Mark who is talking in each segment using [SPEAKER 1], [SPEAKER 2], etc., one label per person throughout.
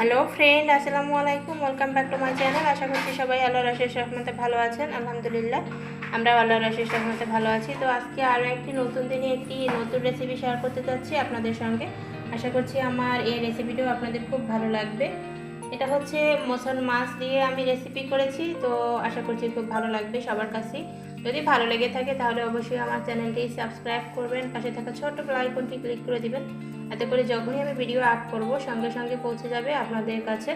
[SPEAKER 1] Hello friend, আসসালামু আলাইকুম। Welcome back to my channel আশা করছি সবাই আল্লাহ রশের রহমতে ভালো আছেন। আলহামদুলিল্লাহ আমরা আল্লাহ রশের রহমতে ভালো আছি। তো আজকে আরও একটি নতুন দিনে একটি নতুন রেসিপি শেয়ার করতে চাচ্ছি আপনাদের সঙ্গে। আশা করছি আমার এই রেসিপিটাও আপনাদের খুব ভালো লাগবে। এটা হচ্ছে মোসন মাছ দিয়ে আমি রেসিপি করেছি। তো আশা করছি খুব ভালো লাগবে সবার কাছেই। যদি ভালো লেগে থাকে তাহলে অবশ্যই আমার চ্যানেলটি সাবস্ক্রাইব করবেন। পাশে থাকা ছোট্ট আইকনটি ক্লিক করে দিবেন। এতে করে যখনই আমি ভিডিও আপ করব, সঙ্গে সঙ্গে পৌঁছে যাবে আপনাদের কাছে।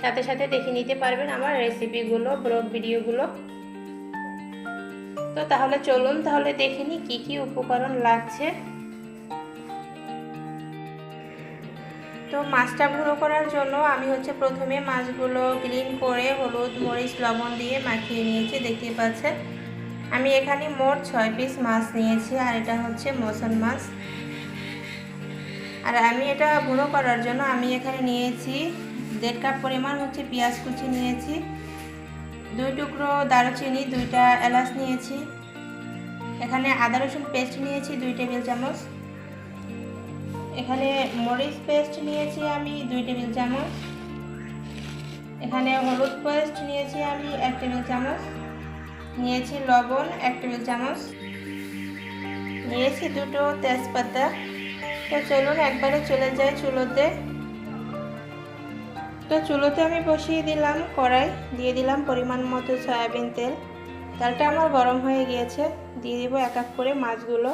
[SPEAKER 1] সাথে সাথে দেখে নিতে পারবেন আমার রেসিপিগুলো ব্লগ ভিডিওগুলো তো তাহলে চলুন, তাহলে দেখে নিই কী কী উপকরণ লাগছে। তো মাছটা গুঁড়ো করার জন্য আমি হচ্ছে প্রথমে মাছগুলো ক্লিন করে হলুদ, মরিচ, লবণ দিয়ে মাখিয়ে নিয়েছি দেখতে পাচ্ছেন। আমি এখানে মোট ছয় পিস মাছ নিয়েছি, আর এটা হচ্ছে মসন মাছ। আর আমি এটা গুঁড়ো করার জন্য আমি এখানে নিয়েছি দেড় কাপ পরিমাণ হচ্ছে পেঁয়াজ কুচি নিয়েছি, দুই টুকরো দারুচিনি, দুইটা এলাচ নিয়েছি, এখানে আদা রসুন পেস্ট নিয়েছি, দুই টেবিল চামচ, এখানে মরিচ পেস্ট নিয়েছি আমি, দুই টেবিল চামচ, এখানে হলুদ পেস্ট নিয়েছি আমি, এক টেবিল চামচ, নিয়েছি লবণ, এক টেবিল চামচ, নিয়েছি দুটো তেজপাতা তো চলুন, একবারে চলে যাই চুলোতে। তো চুলোতে আমি বসিয়ে দিলাম কড়াই, দিয়ে দিলাম পরিমাণ মতো সয়াবিন তেল। তেলটা আমার গরম হয়ে গিয়েছে, দিয়ে দিব এক এক করে মাছগুলো।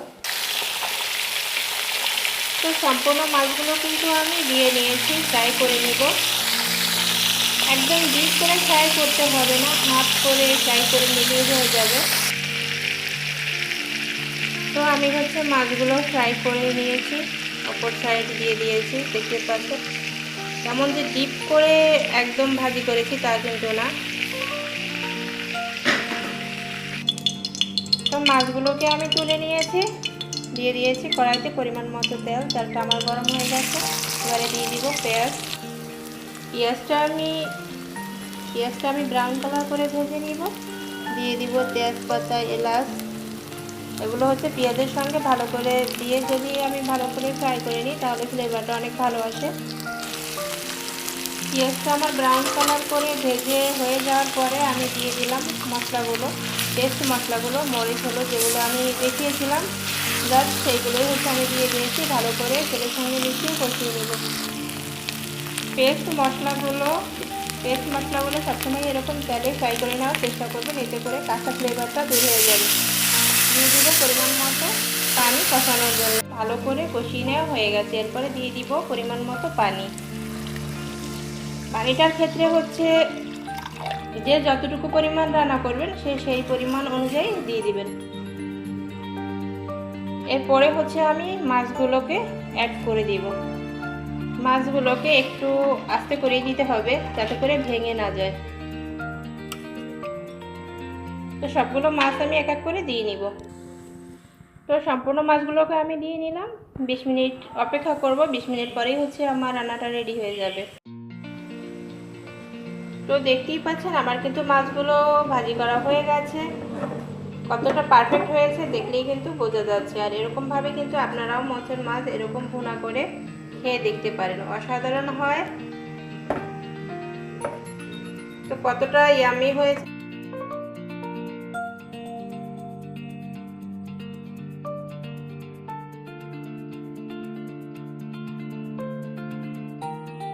[SPEAKER 1] তো সম্পূর্ণ মাছগুলো কিন্তু আমি দিয়ে নিয়েছি, ফ্রাই করে নিব। একদম ডিপ করে ফ্রাই করতে হবে না হাফ করে ফ্রাই করে নিলেই হয়ে যাবে। তো আমি হচ্ছে মাছগুলো ফ্রাই করে নিয়েছি। অপর সাইড দিয়ে দিয়েছি, দেখতে পাচ্ছেন তেমন যে ডিপ করে একদম ভাজি করেছি, তা কিন্তু না। তো মাছগুলোকে আমি তুলে নিয়েছি, দিয়ে দিয়েছি কড়াইতে পরিমাণ মতো তেল, তেলটা আমার গরম হয়ে গেছে। এবারে দিয়ে দিব পেঁয়াজ। পেঁয়াজটা আমি পেঁয়াজটা আমি ব্রাউন কালার করে ভেজে নিব। দিয়ে দিব তেজপাতা, এলাচ এগুলো হচ্ছে পেঁয়াজের সঙ্গে ভালো করে দিয়ে যদি আমি ভালো করে ফ্রাই করে নিই, তাহলে ফ্লেভারটা অনেক ভালো আসে। পেঁয়াজটা আমার ব্রাউন কালার করে ভেজে হয়ে যাওয়ার পরে আমি দিয়ে দিলাম মশলাগুলো পেস্ট মশলাগুলো, মরিচ হলো যেগুলো আমি দেখিয়েছিলাম জাস্ট সেইগুলোই হচ্ছে আমি দিয়ে দিয়েছি, ভালো করে তেলের সঙ্গে মিশিয়ে কষিয়ে নেব। পেস্ট মশলাগুলো পেস্ট মশলাগুলো সবসময় এরকম তেলে ফ্রাই করে নেওয়ার চেষ্টা করবেন, এতে করে কাঁচা ফ্লেভারটা দূর হয়ে যাবে। দিয়ে দিব পরিমাণ মতো পানি কষানোর জন্য। ভালো করে কষিয়ে নেওয়া হয়ে গেছে। এরপরে দিয়ে দিব পরিমাণ মতো পানি। পানিটার ক্ষেত্রে হচ্ছে যে যতটুকু পরিমাণ রান্না করবেন, সে সেই পরিমাণ অনুযায়ী দিয়ে দিবেন। এরপরে হচ্ছে আমি মাছগুলোকে অ্যাড করে দিব। মাছগুলোকে একটু আস্তে করে দিতে হবে, যাতে করে ভেঙে না যায়। তো সবগুলো মাছ আমি এক এক করে দিয়ে নিব। তো সম্পূর্ণ মাছগুলোকে আমি দিয়ে নিলাম। বিশ মিনিট অপেক্ষা করব। বিশ মিনিট পরেই হচ্ছে আমার রান্নাটা রেডি হয়ে যাবে। তো দেখতেই পাচ্ছেন, আমার কিন্তু মাছগুলো ভাজি করা হয়ে গেছে। কতটা পারফেক্ট হয়েছে দেখলেই কিন্তু বোঝা যাচ্ছে। আর এরকমভাবে কিন্তু আপনারাও মাছের মাছ এরকম ভুনা করে খেয়ে দেখতে পারেন। অসাধারণ হয়। তো কতটা ইয়ামি হয়েছে।